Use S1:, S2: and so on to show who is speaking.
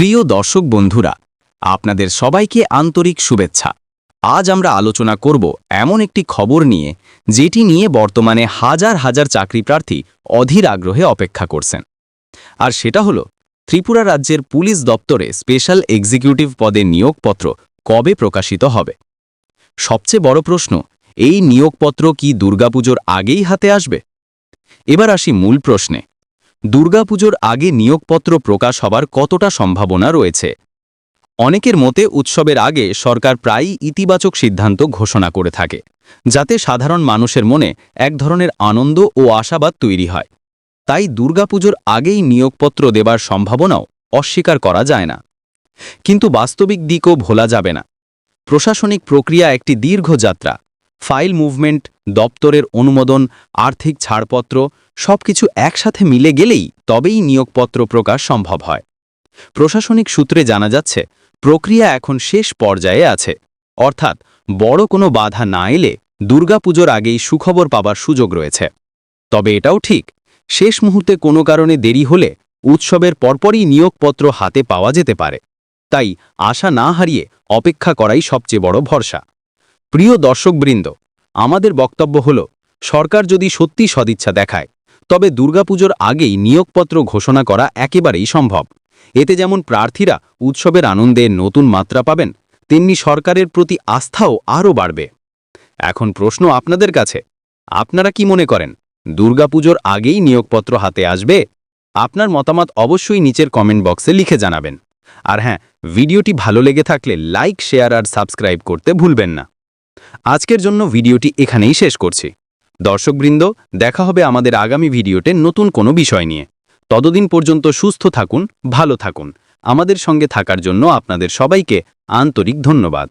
S1: প্রিয় দর্শক বন্ধুরা, আপনাদের সবাইকে আন্তরিক শুভেচ্ছা। আজ আমরা আলোচনা করব এমন একটি খবর নিয়ে, যেটি নিয়ে বর্তমানে হাজার হাজার চাকরি প্রার্থী অধীর আগ্রহে অপেক্ষা করছেন। আর সেটা হলো, ত্রিপুরা রাজ্যের পুলিশ দপ্তরে স্পেশাল এক্সিকিউটিভ পদে নিয়োগপত্র কবে প্রকাশিত হবে? সবচেয়ে বড় প্রশ্ন, এই নিয়োগপত্র কি দুর্গাপুজোর আগেই হাতে আসবে? এবার আসি মূল প্রশ্নে। দুর্গাপুজোর আগে নিয়োগপত্র প্রকাশ হবার কতটা সম্ভাবনা রয়েছে? অনেকের মতে উৎসবের আগে সরকার প্রায়ই ইতিবাচক সিদ্ধান্ত ঘোষণা করে থাকে, যাতে সাধারণ মানুষের মনে এক ধরনের আনন্দ ও আশাবাদ তৈরি হয়। তাই দুর্গাপুজোর আগেই নিয়োগপত্র দেবার সম্ভাবনাও অস্বীকার করা যায় না। কিন্তু বাস্তবিক দিকও ভোলা যাবে না। প্রশাসনিক প্রক্রিয়া একটি দীর্ঘ যাত্রা ফাইল মুভমেন্ট, দপ্তরের অনুমোদন, আর্থিক ছাড়পত্র সবকিছু একসাথে মিলে গেলেই তবেই নিয়োগপত্র প্রকাশ সম্ভব হয়। প্রশাসনিক সূত্রে জানা যাচ্ছে, প্রক্রিয়া এখন শেষ পর্যায়ে আছে। অর্থাৎ বড় কোনো বাধা না এলে দুর্গাপুজোর আগেই সুখবর পাবার সুযোগ রয়েছে। তবে এটাও ঠিক, শেষ মুহূর্তে কোনো কারণে দেরি হলে উৎসবের পরপরই নিয়োগপত্র হাতে পাওয়া যেতে পারে। তাই আশা না হারিয়ে অপেক্ষা করাই সবচেয়ে বড় ভরসা। প্রিয় দর্শকবৃন্দ, আমাদের বক্তব্য হল, সরকার যদি সত্যি সদিচ্ছা দেখায়, তবে দুর্গাপুজোর আগেই নিয়োগপত্র ঘোষণা করা একেবারেই সম্ভব। এতে যেমন প্রার্থীরা উৎসবের আনন্দে নতুন মাত্রা পাবেন, তেমনি সরকারের প্রতি আস্থাও আরও বাড়বে। এখন প্রশ্ন আপনাদের কাছে, আপনারা কি মনে করেন, দুর্গাপুজোর আগেই নিয়োগপত্র হাতে আসবে? আপনার মতামত অবশ্যই নিচের কমেন্ট বক্সে লিখে জানাবেন। আর হ্যাঁ ভিডিওটি ভালো লেগে থাকলে লাইক, শেয়ার আর সাবস্ক্রাইব করতে ভুলবেন না। আজকের জন্য ভিডিওটি এখানেই শেষ করছি। দর্শকবৃন্দ, দেখা হবে আমাদের আগামী ভিডিওতে নতুন কোনো বিষয় নিয়ে। ততদিন পর্যন্ত সুস্থ থাকুন, ভালো থাকুন। আমাদের সঙ্গে থাকার জন্য আপনাদের সবাইকে আন্তরিক ধন্যবাদ।